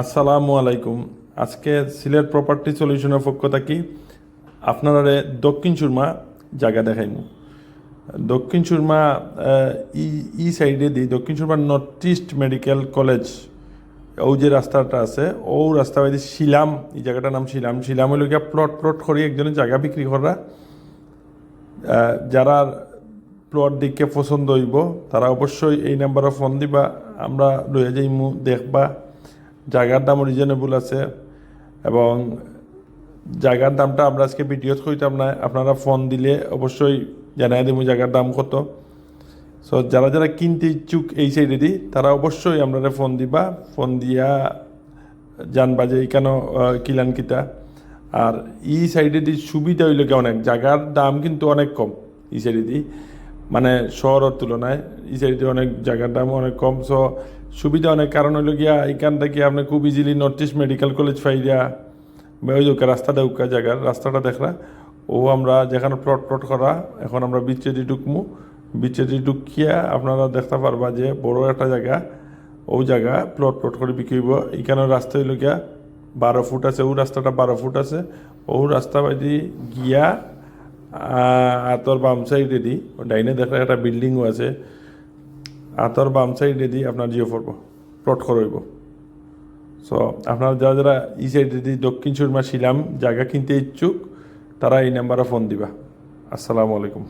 আসসালামু আলাইকুম। আজকে সিলেট প্রপার্টি সলিউশনের পক্ষ থাকি আপনারা দক্ষিণ সুরমা জায়গা দেখাইমু। দক্ষিণ সুরমা ই ই সাইডে দি, Dakshin Surma North East Medical College ও যে রাস্তাটা আছে, ও রাস্তা বাইদি শিলাম, এই জায়গাটার নাম শিলাম। শিলাম হইল গিয়া প্লট প্লট করি একজনের জায়গা বিক্রি করা। যারা প্লট দিকে পছন্দ হইব, তারা অবশ্যই এই নাম্বারে ফোন দিবা, আমরা লইয়া যাইমু, দেখবা। জায়গার দাম রিজনেবল আছে এবং জায়গার দামটা আমরা আজকে ভিডিওত কইতাম না, আপনারা ফোন দিলে অবশ্যই জানাই দেবো জায়গার দাম কত। সো যারা যারা কিনতে ইচ্ছুক এই সাইডে দি তারা অবশ্যই আপনারা ফোন দিবা ফোন দিয়া জানবা যে কেন কিলান কিতা। আর এই সাইডে দি সুবিধা হইল অনেক, জায়গার দাম কিন্তু অনেক কম এই সাইডে দি মানে শহরের তুলনায় এই সাইডে অনেক জায়গার দাম অনেক কম সো সুবিধা অনেক কারণ হইল গিয়া এইখান থেকে আপনি খুব easily North East Medical College ফাইরা বা ওই যে রাস্তাটা উকা জায়গার রাস্তাটা দেখরা ও আমরা যেখানে প্লট প্লট করা, এখন আমরা বিচে দি ঢুকমু। বিচে দি ঢুকিয়া আপনারা দেখতে পারবা যে বড় একটা জায়গা, ও জায়গা প্লট প্লট করে বিক্রি হইব। এইখানে রাস্তা হইল গিয়া বারো ফুট আছে, ও রাস্তাটা বারো ফুট আছে। ও রাস্তা বাইদি গিয়া আতর বাম সাইডে দি ডাইনে দেখা একটা বিল্ডিংও আছে। আতর বাম সাইডে দি আপনার জিও ফোর প্লট করইব। সো আপনার যারা যারা ই সাইডে দি দক্ষিণ সুরমা শিলাম জায়গা কিনতে ইচ্ছুক, তারা এই নাম্বারে ফোন দিবা। আসসালামু আলাইকুম।